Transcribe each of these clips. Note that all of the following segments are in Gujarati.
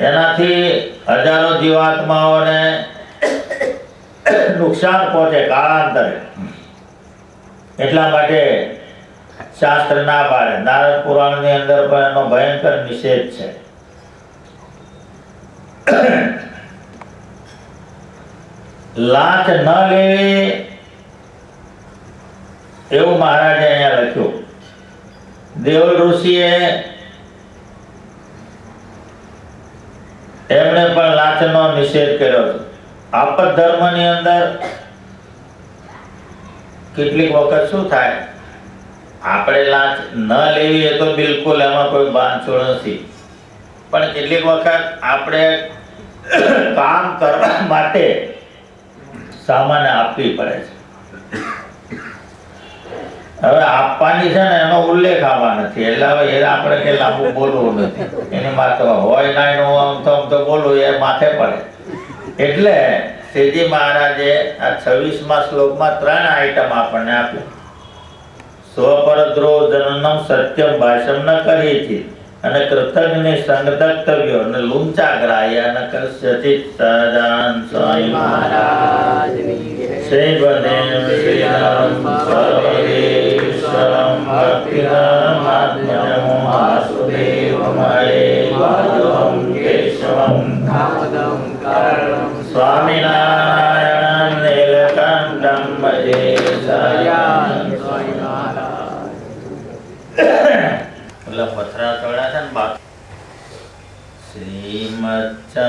એનાથી હજારો જીવાત્માઓને નુકસાન પહોંચે કાળાંતરે. એટલા માટે શાસ્ત્ર ના પાડે. નારદ પુરાણની અંદર પણ એનો ભયંકર નિષેધ છે. લાંચ ન લેવી એવું મહારાજે અહીંયા લખ્યું. દેવલ ઋષિએ એમણે પણ લાંચનો નિષેધ કર્યો છે. આપત ધર્મની અંદર કેટલીક વખત શું થાય? આપણે લાંચ ન લેવી એ તો બિલકુલ એમાં કોઈ બાંધછોડ નથી. પણ કેટલીક વખત આપણે કામ કરવા માટે સામાન આપવી પડે છે. હવે આપવાની છે ને એનો ઉલ્લેખ આમાં નથી એટલે હવે એ આપણે કે લાંબુ બોલવું નથી. એની માથે હોય ના એનું આમ તો આમ તો બોલવું એ માથે પડે. એટલે શ્રીજી મહારાજે આ છવ્વીસમાં શ્લોકમાં ત્રણ આઈટમ આપણને આપી સ્વપરદ્રો જનનમ સત્યમ ભાષમ ન કરી છે અને કૃતજ્ઞ સંગતવ્યો અને લુંચા ગ્રાહ્ય અને કસ્યચિત સહજાન સ્વામી શ્રી બને શ્રી રામ ભક્તિનામાત્મજમ ईश्वरं भक्तिरमाद्यमो वासुदेवमये माधवं केशवं नामदं कारणं स्वामिनारायणं नीलकण्ठं भजे पत्रा तळाच्या श्रीमच्चा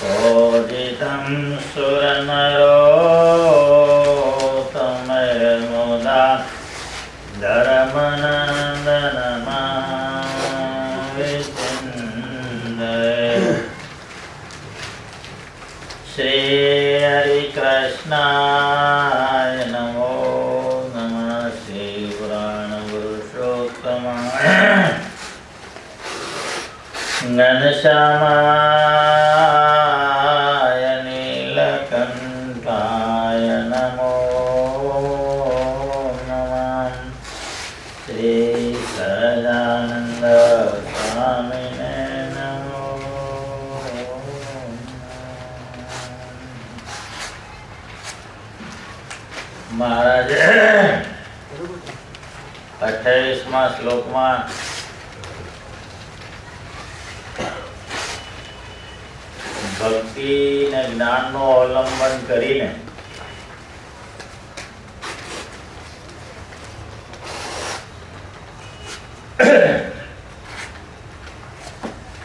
पूजितं सुरनरोतमयमुदा धर्मनन्दनमा श्रीहरिकृष्णाय नमो नमः श्रीपुराणपुरुषोत्तमाय घनश्यामा અઠ્યાવીસમાં શ્લોકમાં. ભક્તિ ને જ્ઞાનનો અવલંબન કરીને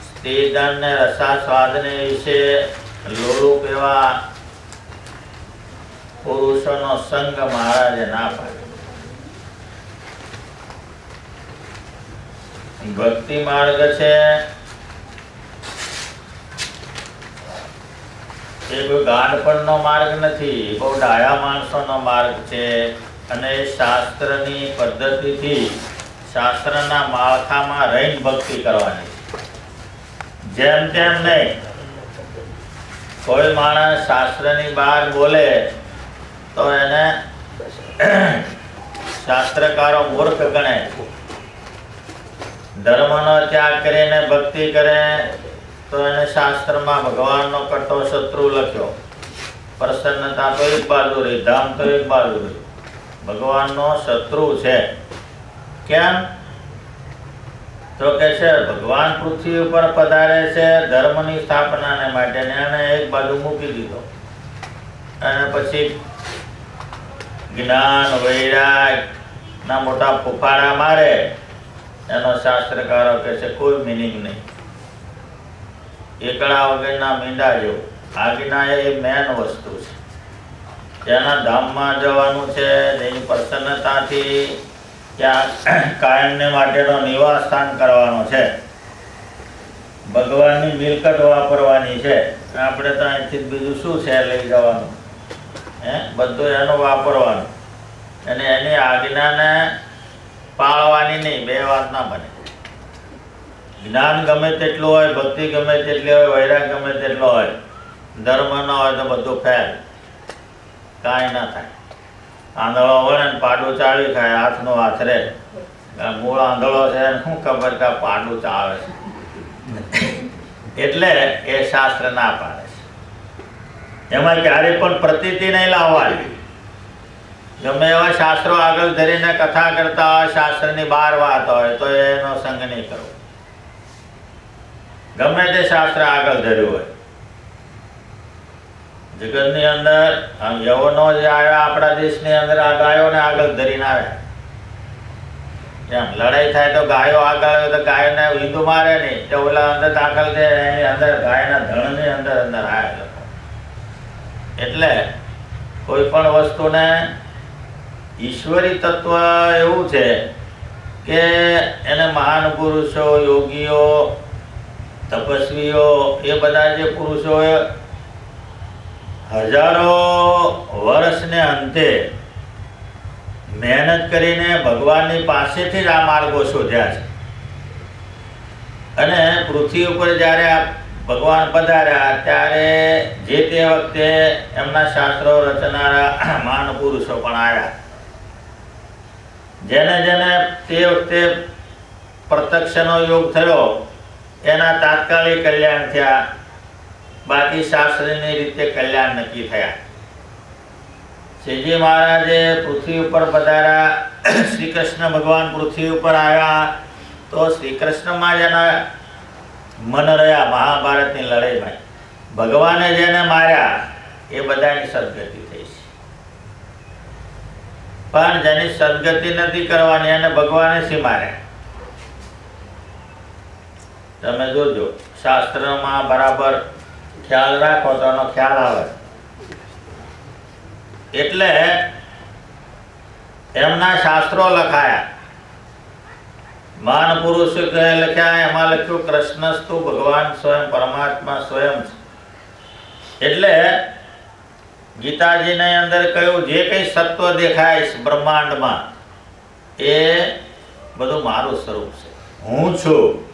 સ્ત્રીધન ને રસાસ્વાદને વિશે લોલુપ એવા પુરુષોનો સંગ મહારાજે ના પાડ્યો. ભક્તિ માર્ગ છે. એ કોઈ માર્ગ નથી બહુ ડાયા માણસોનો માર્ગ છે. અને શાસ્ત્રની પદ્ધતિથી શાસ્ત્રના માળખામાં રહીને ભક્તિ કરવાની. જેમ તેમ નહીં. કોઈ માણસ શાસ્ત્રની બહાર બોલે, તો એને શાસ્ત્રકારો મૂર્ખ ગણે. ધર્મનો ત્યાગ કરીને, ભક્તિ કરે, તો એને શાસ્ત્રમાં ભગવાનનો કટ્ટો શત્રુ લખ્યો. પ્રસન્નતા તો એક બાજુ રહી, ધામ તો એક બાજુ રહી. ભગવાનનો શત્રુ છે. કેમ? તો કે છે, ભગવાન પૃથ્વી ઉપર પધારે છે, ધર્મની સ્થાપનાને માટે ને એને એક બાજુ મૂકી દીધો. અને પછી જ્ઞાન, વૈરાગ ના મોટા ફૂફાડા મારે એનો શાસ્ત્રકારો કહે છે, કોઈ મિનિંગ નહીં. એકડા વગરના મીંડા જેવું આજ્ઞા એ મેન વસ્તુ છે. જેના ધામમાં જવાનું છે જેની પ્રસન્નતાથી ત્યાં કાયમને માટેનો નિવાસ સ્થાન કરવાનો છે. ભગવાનની મિલકત વાપરવાની છે. આપણે તો અહીંથી બીજું શું છે લઈ જવાનું? હે? બધું એનું વાપરવાનું. અને એની આજ્ઞાને પાળવાની નહીં, બે વાત ના બને. જ્ઞાન ગમે તેટલું હોય, ભક્તિ ગમે તેટલી હોય, વૈરાગ ગમે તેટલો હોય, ધર્મ ન હોય તો બધું ફેલ. કાંઈ ના થાય. આંધળો વળે ને પાડું ચાવી ખાય, હાથનો હાથ રે. મૂળ આંધળો છે શું ખબર કે પાડું ચાવે છે? એટલે એ શાસ્ત્ર ના પાડે છે. એમાં ક્યારે પણ પ્રતીતિ નહીં લાવવાની. ગમે એવા શાસ્ત્રો આગળ ધરીને કથા કરતા શાસ્ત્રની બહાર વાત હોય, તો એનો સંગ નહીં કરવો ગમે તે શાસ્ત્ર આગળ ધર્યું હોય. જગતની અંદર યવનો જે આવ્યા, આપણા દેશની અંદર આ ગાયોને આગળ ધરીને આવ્યા એમ લડાઈ થાય તો ગાયો આગળ આવે, તો ગાયોને હિન્દુ મારે નહીં. તો ઓલા અંદર દાખલ છે, એની અંદર ગાયના ધણની અંદર અંદર આવ્યા એટલે કોઈ પણ વસ્તુને ઈશ્વરી તત્વ એવું છે કે એને મહાન પુરુષો, યોગીઓ, તપસ્વીઓ, એ બધા જે પુરુષો હજારો વર્ષને અંતે મહેનત કરીને ભગવાનની પાસેથી જ આ માર્ગો શોધ્યા છે. અને પૃથ્વી ઉપર જ્યારે ભગવાન પધાર્યા, ત્યારે જે તે વખતે એમના શાસ્ત્રો રચનારા મહાન પુરુષો પણ આવ્યા. જેને જેને તે વખતે પ્રત્યક્ષનો યોગ થયો, એના તાત્કાલિક કલ્યાણ થયા. બાકી શાસ્ત્રની રીતે કલ્યાણ નક્કી થયા. શ્રીજી મહારાજે પૃથ્વી ઉપર પધાર્યા. શ્રી કૃષ્ણ ભગવાન પૃથ્વી ઉપર આવ્યા. તો શ્રી કૃષ્ણમાં જેના મન રહ્યા, મહાભારતની લડાઈમાં. ભગવાને જેને માર્યા, એ બધાની સદગતિ. થઈ છે પણ જેની સદગતિ નથી કરવાની એને ભગવાને શી માર્યા તમે જોજો, શાસ્ત્રમાં બરાબર ખ્યાલ રાખો તો ખ્યાલ આવે. એટલે એમના શાસ્ત્રો લખાયા. મહાન પુરુષ લખ્યા, એમાં લખ્યું, કૃષ્ણસ્તુ ભગવાન સ્વયં પરમાત્મા સ્વયં એટલે ગીતાજીને અંદર કહ્યું, જે કંઈ સત્વ દેખાય બ્રહ્માંડમાં, એ બધું મારું સ્વરૂપ છે. હું છું.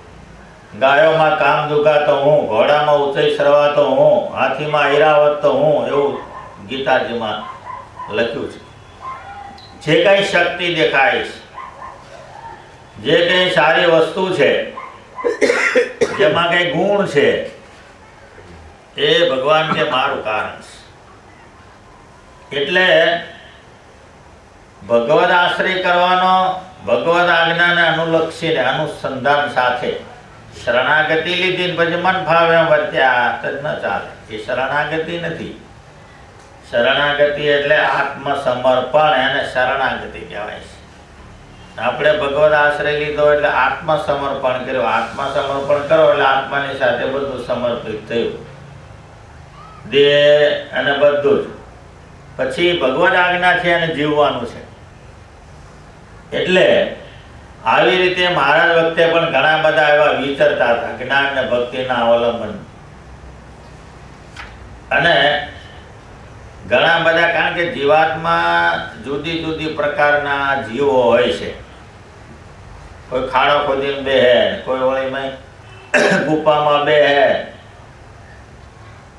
ગાયોમાં કામ દુગાતો હું, ઘોડામાં ઊંચાઈ સરવાતો હું, હાથીમાં ઈરાવત હું, એવું ગીતાજીમાં લખ્યું છે. જે કંઈ શક્તિ દેખાય છે, જે કંઈ સારી વસ્તુ છે, જેમાં કંઈ ગુણ છે, એ ભગવાન કે મારું કારણ છે. એટલે ભગવદ આશ્રય કરવાનો ભગવદ આજ્ઞાને અનુલક્ષીને અનુસંધાન સાથે શરણાગતિ લીધી પછી મન ભાવે વર્ત્યા તો ન ચાલે. એ શરણાગતિ નથી. શરણાગતિ એટલે આત્મસમર્પણ, એને શરણાગતિ કહેવાય છે. આપણે ભગવદ આશ્રય લીધો એટલે આત્મસમર્પણ કર્યું. આત્મસમર્પણ કરો એટલે આત્માની સાથે બધું સમર્પિત થયું. દેહ અને બધું જ. પછી ભગવદ છે અને જીવવાનું છે. એટલે આવી રીતે મહારાજ વખતે પણ ઘણા બધા એવા વિચરતા હતા જ્ઞાન ને ભક્તિના અવલંબન. અને ઘણા બધા, કારણ કે જીવાતમાં જુદી જુદી પ્રકારના જીવો હોય છે. કોઈ ખાડો ખોદીને બે હે કોઈ વળીમાં ગુફામાં બે હે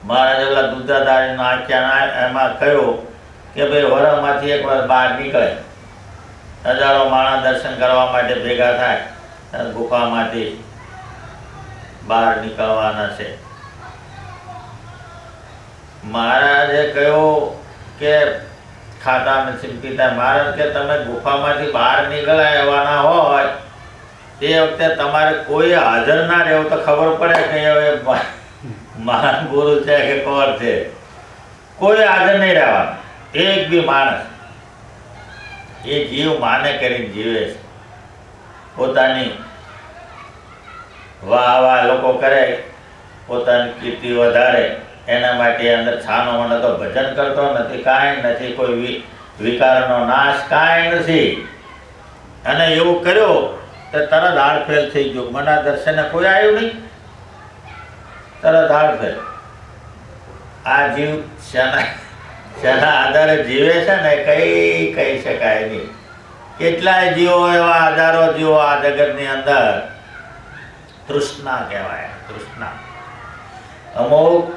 મહારાજ ઓલા દુધાદારી નાખ્યા એમાં કહ્યું કે ભાઈ વરમાંથી એક વાર બહાર નીકળે. હજારો માણસ દર્શન કરવા માટે ભેગા થાય ગુફામાંથી બહાર નીકળવાના છે. મહારાજે કહ્યું કે ખાતા નથી પીતા મહારાજ, કે તમે ગુફામાંથી બહાર નીકળ્યા એવાના હોય, તે વખતે તમારે કોઈ હાજર ના રહેવું તો ખબર પડે કે હવે મહાન ગુરુ છે કે કોણ છે? કોઈ હાજર નહીં રહેવાનું. એક બી માણસ. એ જીવ માને કરીને જીવે છે. પોતાની વાહ વાહ લોકો કરે, પોતાની કીર્તિ વધારે, એના માટે અંદર છાનો મને તો ભજન કરતો નથી, કાંઈ નથી, કોઈ વિકારનો નાશ કાંઈ નથી. અને એવું કર્યો તો તરત હાડફેલ થઈ ગયો. મના દર્શને કોઈ આવ્યું નહીં. તરત હાડફેલ આ જીવ શેના શેના આધારે જીવે છે ને કઈ કહી શકાય નહીં. કેટલાય જીવો એવા હજારો જીવો આ જગતની અંદર તૃષ્ણા કહેવાય, તૃષ્ણા. અમુક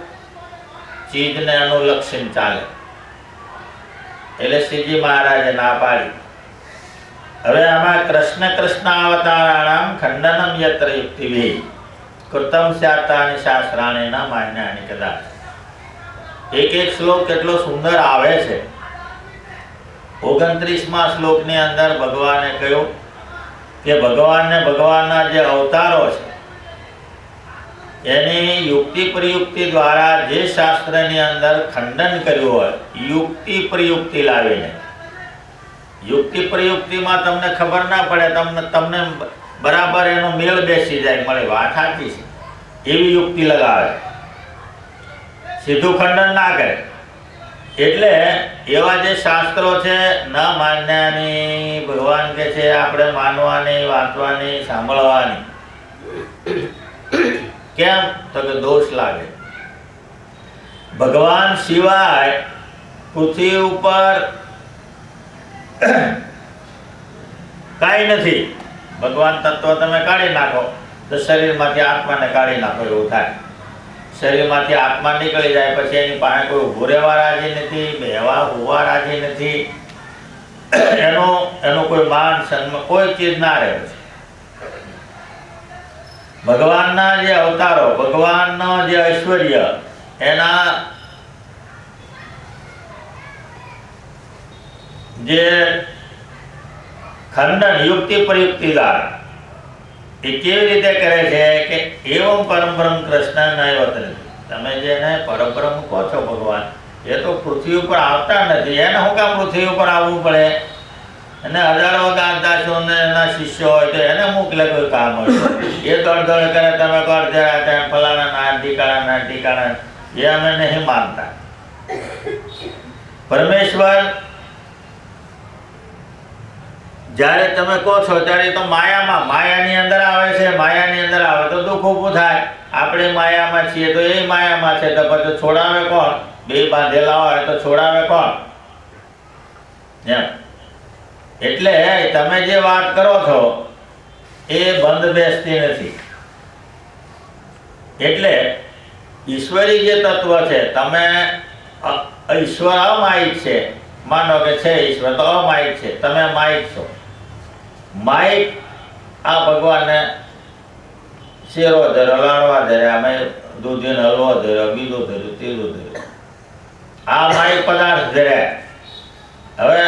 ચીજને અનુલક્ષીને ચાલે. એટલે શ્રીજી મહારાજે ના પાડી. હવે આમાં કૃષ્ણ કૃષ્ણ અવતારાણામ ખંડનમ યત્ર યુક્તિ કૃતમ સ્યાતાની શાસ્ત્રાણી ના માન્યાની કદાચ એક એક શ્લોક કેટલો સુંદર આવે છે. ઓગણત્રીસમાં શ્લોકની અંદર ભગવાને કહ્યું કે ભગવાનને ભગવાનના જે અવતારો છે, એની યુક્તિ પ્રયુક્તિ દ્વારા જે શાસ્ત્રની અંદર ખંડન કર્યું હોય, યુક્તિ પ્રયુક્તિ લાવીને. યુક્તિ પ્રયુક્તિમાં તમને ખબર ના પડે, તમને તમને બરાબર એનો મેળ બેસી જાય મળે વાત સાચી છે. એવી યુક્તિ લગાવે. સીધું ખંડન ના કરે. એટલે એવા જે શાસ્ત્રો છે, ન માન્યાની, ભગવાન કે છે, આપણે માનવાની, વાંચવાની, સાંભળવાની. કેમ? તો કે દોષ લાગે. ભગવાન સિવાય પૃથ્વી ઉપર કાંઈ નથી. ભગવાન તત્વ તમે કાઢી નાખો, તો શરીરમાંથી આત્માને કાઢી નાખો, એવું થાય. શરીરમાંથી આત્મા નીકળી જાય, પછી એની પાસે કોઈ ઊભું રહેવા રાજી નથી બેવા હોવા રાજી નથી. એનો એનો કોઈ માન, સન્માન, કોઈ ચીજ ના રહે ભગવાનના જે અવતારો, ભગવાનનો જે ઐશ્વર્ય, એના જે ખંડન, યુક્તિ પ્રયુક્તિ દ્વારા એ કેવી રીતે કરે છે કે એવમ પરમબ્રહ્મ કૃષ્ણ નૈવત તમે જેને પરબ્રહ્મ કહો છો ભગવાન, એ તો પૃથ્વી ઉપર આવતા નથી. એને શું કામ પૃથ્વી ઉપર આવવું પડે? અને હજારો દાદાશો ને એના શિષ્યો હોય તો એને મોકલે કોઈ કામ હોય એ દોડ કરે, તમે કર જરા ફલાણા ના ઠીકાણા ના ઠીકાણા એ અમે નહીં માનતા. પરમેશ્વર જ્યારે તમે કહો છો, ત્યારે તો માયામાં, માયાની અંદર આવે છે, માયાની અંદર આવે તો દુઃખ ઊભું થાય. આપણે માયામાં છીએ તો એ માયામાં છે, તો પછી છોડાવે કોણ? બે બાંધેલા હોય તો છોડાવે કોણ? એમ. એટલે તમે જે વાત કરો છો, એ બંધ બેસતી નથી. એટલે ઈશ્વરી જે તત્વ છે, તમે ઈશ્વર અમાયિક છે. માનો કે છે ઈશ્વર, તો અમાયિક છે, તમે માયિક છો. માયિક આ ભગવાનને શેરો ધર્યો, લાડવા ધર્યા, અમે દૂધીનો હલવો ધર્યો, બીજો ધર્યો, ત્રીજું ધર્યો. આ માઇક પદાર્થ ધર્યા. હવે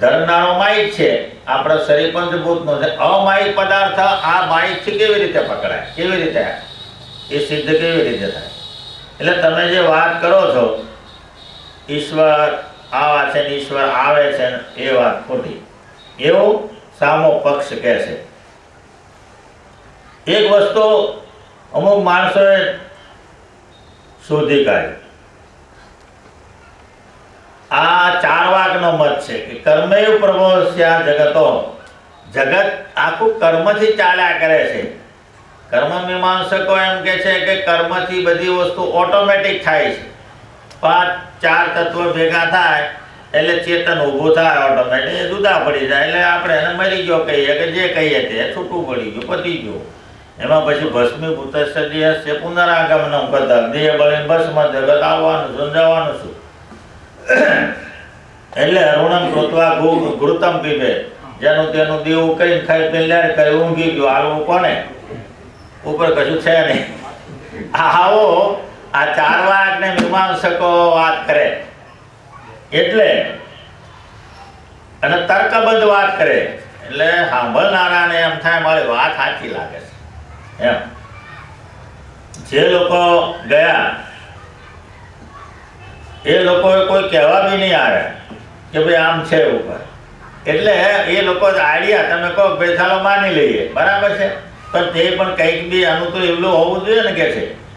ધરનારો માઇક છે. આપણો શરીર પંચભૂતનો છે. અમાયિક પદાર્થ આ માયિકથી કેવી રીતે પકડાય? કેવી રીતે? એ સિદ્ધ કેવી રીતે થાય? એટલે તમે જે વાત કરો છો, ઈશ્વર આવા છે ને ઈશ્વર આવે છે ને એ વાત ખોટી. એવું સામો પક્ષ કહે છે. એક વસ્તુ અમુક માણસોએ શોધી કાઢી. આ ચાર વાકનો મત છે કે કર્મૈવ પ્રભોસ્યા જગતો. જગત આખું કર્મથી ચાલ્યા કરે છે. કર્મ મીમાંસકો એમ કે છે કે કર્મથી બધી વસ્તુ ઓટોમેટિક થાય છે. પાંચ, ચાર તત્વો ભેગા થાય એટલે ચેતન ઊભું થાય ઓટોમેટિક એ જુદા પડી જાય. એટલે આપણે એને મરી ગયો કહીએ કે જે કહીએ તે છૂટું પડી ગયું, પતી ગયું. એમાં પછી ભસ્મીભૂત હશે પુનરાગમનમ કદમ દેહ બળીને ભસ્મ જગત આવવાનું સમજાવવાનું શું એટલે અરુણમ કૃત્વા ઘૃતમ પીબે જેનું તેનું દેવું કરીને ખાઈ પેલાર કરે ઊંઘી ગયું. હાલવું કોને ઉપર કશું છે નહીં. આવો. આ ચાર વાક ને મીમાંસકો વાત કરે. એટલે અને તર્કબદ્ધ વાત કરે. એટલે સાંભળનારાને એમ થાય મારી વાત સાચી લાગે છે. એમ. જે લોકો ગયા, એ લોકોએ કોઈ કહેવા બી નહીં આવે કે ભાઈ આમ છે ઉપર. એટલે એ લોકો આઈડિયા, તમે કહો ભાઈ ચાલો માની લઈએ. બરાબર છે? પણ તે પણ કંઈક બી આનું તો એટલું હોવું જોઈએ ને કે છે?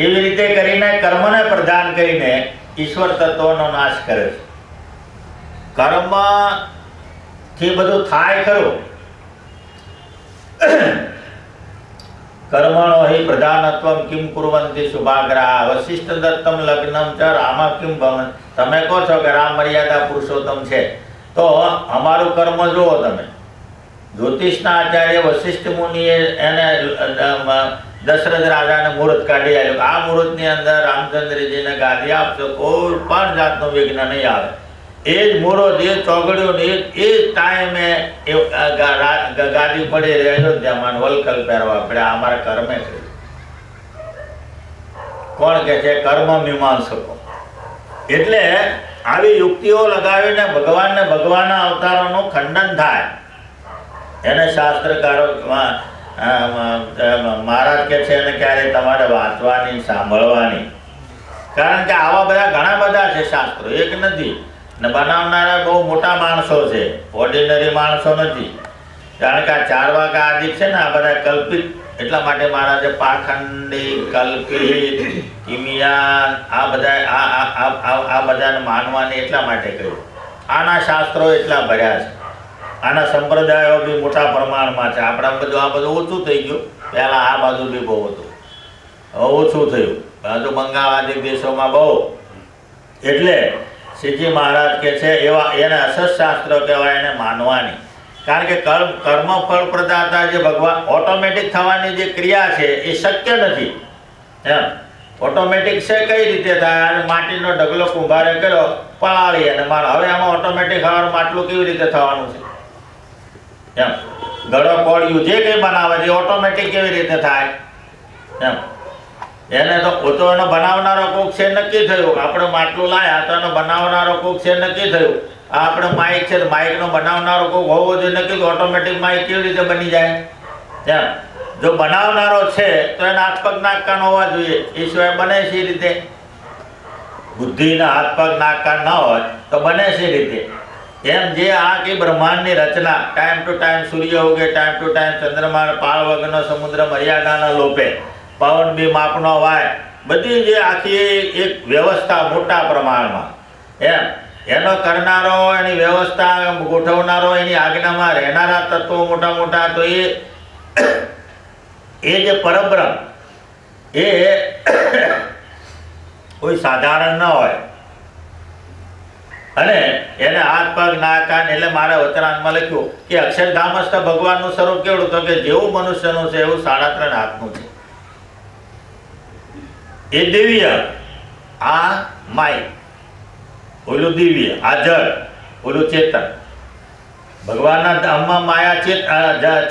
એવી રીતે કરીને કર્મને પ્રદાન કરીને ઈશ્વર તત્વનો નાશ કરે છે. કર્મથી બધું થાય ખરું, કર્મણો હિ પ્રધાનત્વમ કિમ કુર્વંતિ શુભાગ્રહ વશિષ્ઠ દત્તમ લગ્નમ ચ રામ કિમ ભવન. તમે કહો છો કે રામ મર્યાદા પુરુષોત્તમ છે, તો અમારું કર્મ જુઓ તમે. જ્યોતિષના આચાર્ય વશિષ્ઠ મુનિએ એને દશરથ રાજાને મુહૂર્ત કાઢી આવ્યો આ મુહૂર્તની અંદર રામચંદ્રજીને ગાદી આપશો કોઈ પણ જાતનું વિઘ્ન નહીં આવે. એ જ મુહૂર્ત એ ચોગડ્યો ને એ જ ટાઈમે ગાદી પડી રહી અયોધ્યામાં વલકલ પહેરવા પડે. અમારા કર્મે કોણ કે છે? કર્મ મીમાંસકો. એટલે આવી યુક્તિઓ લગાવીને ભગવાનને ભગવાનના અવતારોનું ખંડન થાય. એને શાસ્ત્રકારો મહારાજ કે છે એને ક્યારે તમારે વાંચવાની, સાંભળવાની. કારણ કે આવા બધા ઘણા બધા છે શાસ્ત્રો, એક નથી. ને બનાવનારા બહુ મોટા માણસો છે ઓર્ડિનરી માણસો નથી. કારણ કે આ ચાર વાગા આદિ છે ને, આ બધા કલ્પિત. એટલા માટે મહારાજે પાખંડી, કલ્પિત, કિમિયાન, આ બધા આ- આ બધાને માનવાની એટલા માટે કહ્યું. આના શાસ્ત્રો એટલા ભર્યા છે. આના સંપ્રદાયો બી મોટા પ્રમાણમાં છે. આપણા બધું આ બધું ઓછું થઈ ગયું. પહેલાં આ બાજુ બી બહુ હતું. હવે ઓછું થયું. બાજુ બંગાળ આદિ દેશોમાં બહુ. એટલે શ્રીજી મહારાજ કે છે એવા એને અસશાસ્ત્ર કહેવાય એને માનવાની. કારણ કે કર્મ કર્મ ફળ પ્રદાતા જે ભગવાન ઓટોમેટિક થવાની જે ક્રિયા છે એ શક્ય નથી. એમ. ઓટોમેટિક છે કઈ રીતે થાય? અને માટીનો ઢગલો કુંભારે કર્યો, પલાળી અને માર. હવે આમાં ઓટોમેટિક હવાનું માટલું કેવી રીતે થવાનું છે? એમ. ગળો કોળિયું જે કંઈ બનાવે છે ઓટોમેટિક કેવી રીતે થાય? એમ. એને તો ઓ એનો બનાવનારો કોક છે નક્કી થયું. આપણે માટલું લાયા તો એનો બનાવનારો કોક છે નક્કી થયું. આ આપણે માઇક છે માઇકનો બનાવનારો કોક હોવો જોઈએ નક્કી ઓટોમેટિક માઇક કેવી રીતે બની જાય? એમ. જો બનાવનારો છે તો એના હાથ પગ નાક કાન હોવા જોઈએ. એ સિવાય બને છે રીતે. બુદ્ધિના હાથ પગ નાક કાન ન હોય તો બને છે રીતે. એમ જે આ કે બ્રહ્માંડની રચના ટાઈમ ટુ ટાઈમ સૂર્ય ઉગે ટાઈમ ટુ ટાઈમ ચંદ્રમા પાળ વગરનો સમુદ્ર, મર્યાદાના લોપે, પવન બી માપનો વાય બધી જે આખી એક વ્યવસ્થા મોટા પ્રમાણમાં. એમ, એનો કરનારો, એની વ્યવસ્થા ગોઠવનારો, એની આજ્ઞામાં રહેનારા તત્વો મોટા મોટા, તો એ એ જે પરબ્રહ્મ, એ કોઈ સાધારણ ન હોય. અને એને હાથ પગ ના કાન એટલે મારા વતરાનમાં લખ્યું કે અક્ષરધામસ્થ ભગવાનનું સ્વરૂપ કેવડું? તો કે જેવું મનુષ્યનું છે એવું સાડા ત્રણ હાથનું છે. એ દિવ્ય, આ માય, ઓલું દિવ્ય, આ જળ, ઓલું ચેતન. ભગવાનના ધામમાં માયા ચેત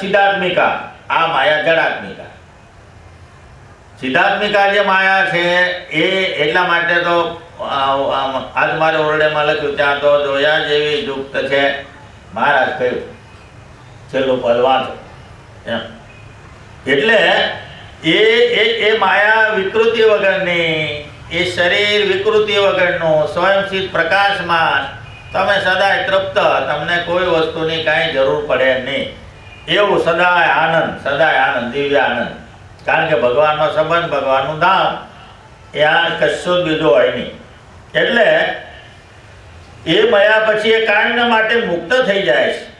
ચિદાત્મિકા, આ માયા જડાત્મિકા. સિદ્ધાત્મિકા જે માયા છે એ એટલા માટે તો આજ મારે ઓરડેમાં લખ્યું, ત્યાં તો જોયા જેવી યુક્ત છે. મહારાજ કહ્યું, છેલ્લું પદ વાંચો. એટલે એ એ માયા વિકૃતિ વગરની, એ શરીર વિકૃતિ વગરનું સ્વયંસિદ્ધ પ્રકાશમાં તમે સદાય તૃપ્ત, તમને કોઈ વસ્તુની કાંઈ જરૂર પડે નહીં. એવું સદાય આનંદ સદાય આનંદ, દિવ્ય આનંદ. કારણ કે ભગવાનનો સંબંધ, ભગવાનનું ધામ એ આ કશું જ બીજું હોય નહીં. એટલે એ મળ્યા પછી એ કાંડ માટે મુક્ત થઈ જાય છે.